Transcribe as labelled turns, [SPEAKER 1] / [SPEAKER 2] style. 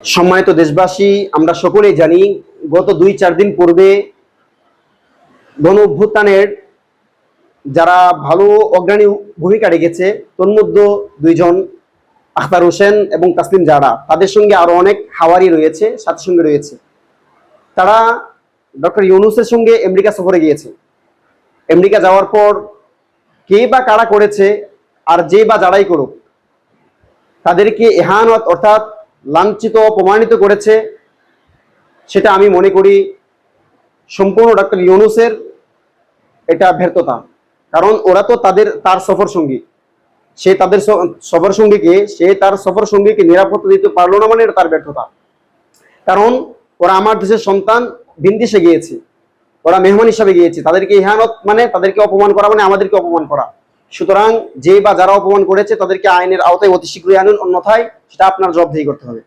[SPEAKER 1] সম্মানিত দেশবাসী, আমরা সকলেই জানি গত দুই চার দিন পূর্বে গণ অভ্যুত্থানের যারা ভালো অগ্রণী ভূমিকা রেখেছে, তন্মধ্যে দুইজন আখতার হোসেন এবং তাসলিম জারা, তাদের সঙ্গে আরও অনেক হাওয়ারি রয়েছে, সাথে সঙ্গে রয়েছে। তারা ডক্টর ইউনুসের সঙ্গে আমেরিকা সফরে গিয়েছে। আমেরিকা যাওয়ার পর কে বা কারা করেছে আর যে বা যারাই করুক, তাদেরকে এহানত অর্থাৎ লাঞ্ছিত অপমানিত করেছে, সেটা আমি মনে করি সম্পূর্ণ ডক্টর ইউনুসের এটা ব্যর্থতা। কারণ ওরা তো তাদের, তার সফর সঙ্গী। সে তাদের সফর সঙ্গীকে, সে তার সফর সঙ্গীকে নিরাপত্তা দিতে পারল না মানে তার ব্যর্থতা। কারণ ওরা আমার দেশের সন্তান বিন্দিসে গিয়েছে। ওরা মেহমান হিসাবে গিয়েছে। তাদেরকে ইহানত মানে তাদেরকে অপমান করা মানে আমাদেরকে অপমান করা। সুতরাং যে বা যারা অপমান করেছে তাদেরকে আইনের আওতায় অতি শীঘ্রই আনুন, অন্যথায় সেটা আপনার জবাবদেহি করতে হবে।